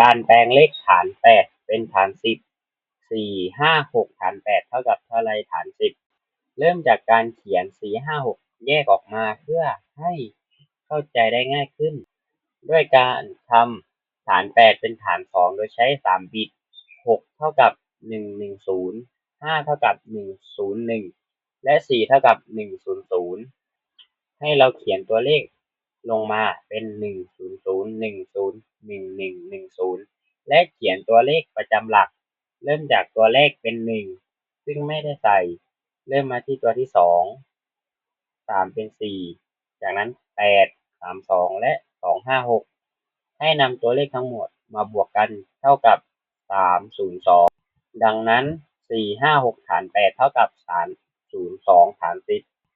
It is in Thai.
การแปลงเลขฐานแปดเป็นฐานสิบสี่ห้าหกฐานแปดเท่ากับเท่าไรฐานสิบเริ่มจากการเขียนสี่ห้าหกแยกออกมาเพื่อให้เข้าใจได้ง่ายขึ้น ด้วยการทำฐานแปดเป็นฐานสองโดยใช้สามบิตหกเท่ากับหนึ่งหนึ่งศูนย์ห้าเท่ากับหนึ่งศูนย์หนึ่งและสี่เท่ากับหนึ่งศูนย์ศูนย์ให้เราเขียนตัวเลขลงมาเป็นหนึ่งศูนย์ศูนย์หนึ่งศูนย์ หนึ่งหนึ่งหนึ่งศูนย์และเขียนตัวเลขประจำหลัก เริ่มจากตัวแรกเป็นหนึ่งซึ่งไม่ได้ใส่ เริ่มมาที่ตัวที่สองสามเป็นสี่จากนั้นแปดสามสองและสองห้าหกให้นำตัวเลขทั้งหมดมาบวกกันเท่ากับสามศูนย์สองดังนั้นสี่ห้าหกฐานแปดเท่ากับสามศูนย์สองฐานสิบ